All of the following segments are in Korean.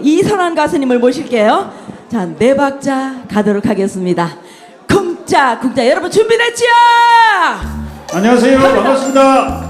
이선환 가수님을 모실게요. 자, 네 박자 가도록 하겠습니다. 쿵짜, 쿵짜. 여러분 준비됐지요? 안녕하세요. 반갑습니다.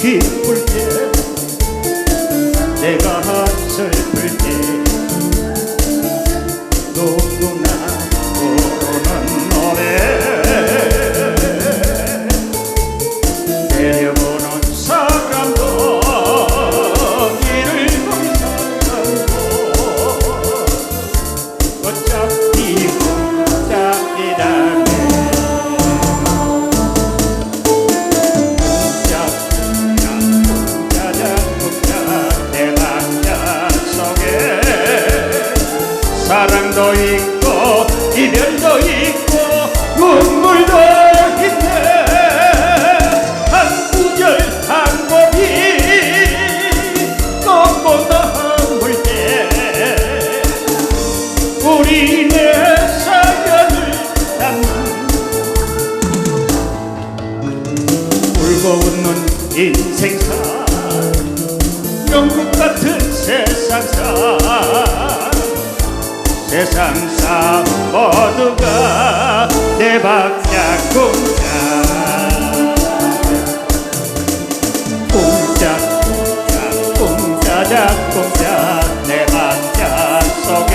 기쁠 때 내가 슬플 사랑도 있고 이별도 있고 눈물도 있네. 한 구절 한 곡이 꺾고 남을 때 우리 내 사연을 담는 울고 웃는 인생사. 영국 같은 세상사 세상사 모두가 내 박자 꿍짝 꿍짝 꿍짝 꿍짜작 꿍짝 내 박자 속에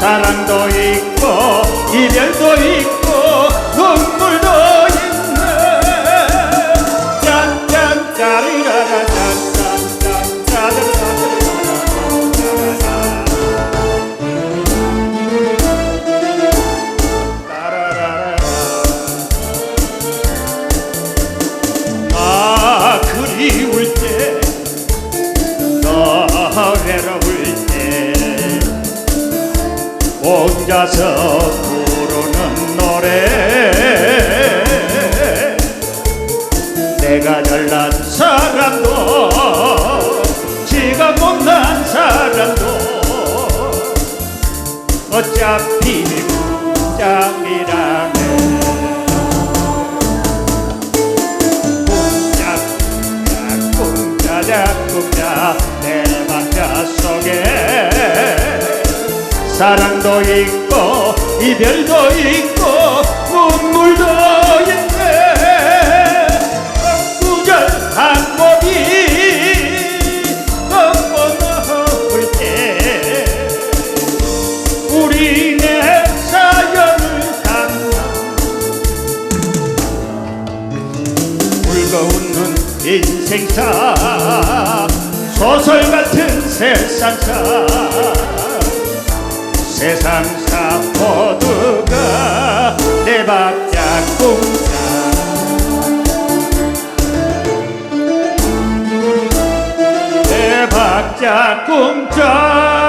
사랑도 있고 이별도 있고 외로울 때 혼자서 부르는 노래. 내가 잘난 사람도 지가 못난 사람도 어차피 짝이라네. 쿵짝 쿵짜작 쿵 박자 속에 사랑도 있고 이별도 있고 눈물도 있네. 구절 한 곡이 꺾고 넘을 때 우리 내 사연을 담는 울고 웃는 인생사 소설 같은 세상사. 세상사 모두가 내 박자 꿍짝 내 박자 꿍짝